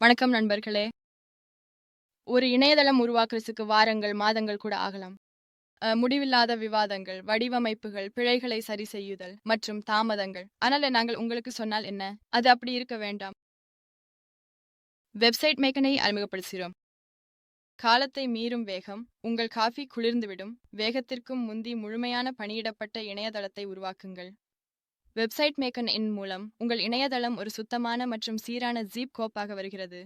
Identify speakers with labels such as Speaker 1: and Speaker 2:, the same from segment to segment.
Speaker 1: வணக்கம் நண்பர்களே. ஒரு இணையதளம் உருவாக்குறதுக்கு வாரங்கள், மாதங்கள் கூட ஆகலாம். முடிவில்லாத விவாதங்கள், வடிவமைப்புகள், பிழைகளை சரி செய்யுதல் மற்றும் தாமதங்கள். ஆனால் நாங்கள் உங்களுக்கு சொன்னால் என்ன? அது அப்படி இருக்க வேண்டாம். வெப்சைட் மேக்கனை அறிமுகப்படுத்துகிறோம். காலத்தை மீறும் வேகம், உங்கள் காஃபி குளிர்ந்துவிடும் வேகத்திற்கும் முந்தி முழுமையான பணியிடப்பட்ட இணையதளத்தை உருவாக்குங்கள். வெப்சைட் மேக்கன் இன் மூலம் உங்கள் இணையதளம் ஒரு சுத்தமான மற்றும் சீரான ஜீப் கோப்பாக வருகிறது.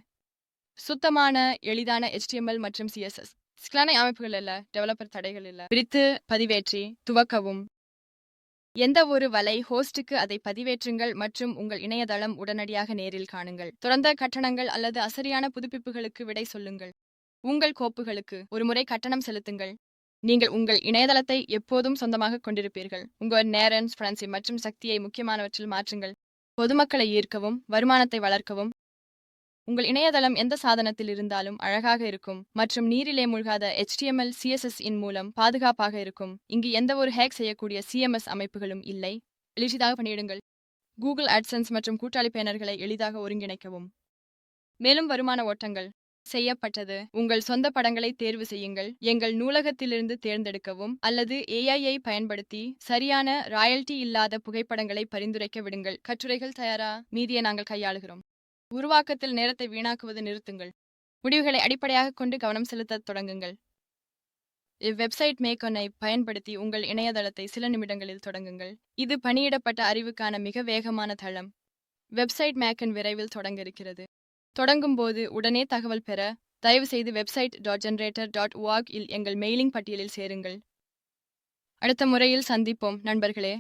Speaker 1: சுத்தமான, எளிதான ஹெச்டிஎம்எல் மற்றும் சிஎஸ்எஸ் சிக்கலான அமைப்புகள் இல்லை டெவலப்பர் தடைகள் இல்லை பிரித்து, பதிவேற்றி, துவக்கவும். எந்த ஒரு வலை ஹோஸ்டுக்கு அதை பதிவேற்றுங்கள் மற்றும் உங்கள் இணையதளம் உடனடியாக நேரில் காணுங்கள். தொடர்ந்த கட்டணங்கள் அல்லது அசரியான புதுப்பிப்புகளுக்கு விடை சொல்லுங்கள். உங்கள் கோப்புகளுக்கு ஒருமுறை கட்டணம் செலுத்துங்கள். நீங்கள் உங்கள் இணையதளத்தை எப்போதும் சொந்தமாக கொண்டிருப்பீர்கள். உங்கள் நேரன் ஃப்ரன்சி மற்றும் சக்தியை முக்கியமானவற்றில் மாற்றுங்கள். பொதுமக்களை ஈர்க்கவும், வருமானத்தை வளர்க்கவும். உங்கள் இணையதளம் எந்த சாதனத்தில் இருந்தாலும் அழகாக இருக்கும் மற்றும் நீரிலே மூழ்காத ஹெச்டிஎம்எல் சிஎஸ்எஸ் இன் மூலம் பாதுகாப்பாக இருக்கும். இங்கு எந்த ஒரு ஹேக் செய்யக்கூடிய சிஎம்எஸ் அமைப்புகளும் இல்லை. எளிதாக பணியிடுங்கள். கூகுள் அட்சன்ஸ் மற்றும் கூட்டாளி பேனர்களை எளிதாக ஒருங்கிணைக்கவும். மேலும் வருமான ஓட்டங்கள் செய்யப்பட்டது. உங்கள் சொந்த படங்களை தேர்வு செய்யுங்கள். எங்கள் நூலகத்திலிருந்து தேர்ந்தெடுக்கவும் அல்லது ஏஐஐ பயன்படுத்தி சரியான ராயல்டி இல்லாத புகைப்படங்களை பரிந்துரைக்க விடுங்கள். கட்டுரைகள் தயாரா? மீதியை நாங்கள் கையாளுகிறோம். உருவாக்கத்தில் நேரத்தை வீணாக்குவது நிறுத்துங்கள். முடிவுகளை அடிப்படையாகக் கொண்டு கவனம் செலுத்தத் தொடங்குங்கள். இவ்வெப்சைட் மேக்கனை பயன்படுத்தி உங்கள் இணையதளத்தை சில நிமிடங்களில் தொடங்குங்கள். இது பணியிடப்பட்ட அறிவுக்கான மிக வேகமான தளம். வெப்சைட் மேக்கன் விரைவில் தொடங்க இருக்கிறது. தொடங்கும் போது உடனே தகவல் பெற தயவுசெய்து website dot generator dot walk இல் எங்கள் மெயிலிங் பட்டியலில் சேருங்கள். அடுத்த முறையில் சந்திப்போம் நண்பர்களே.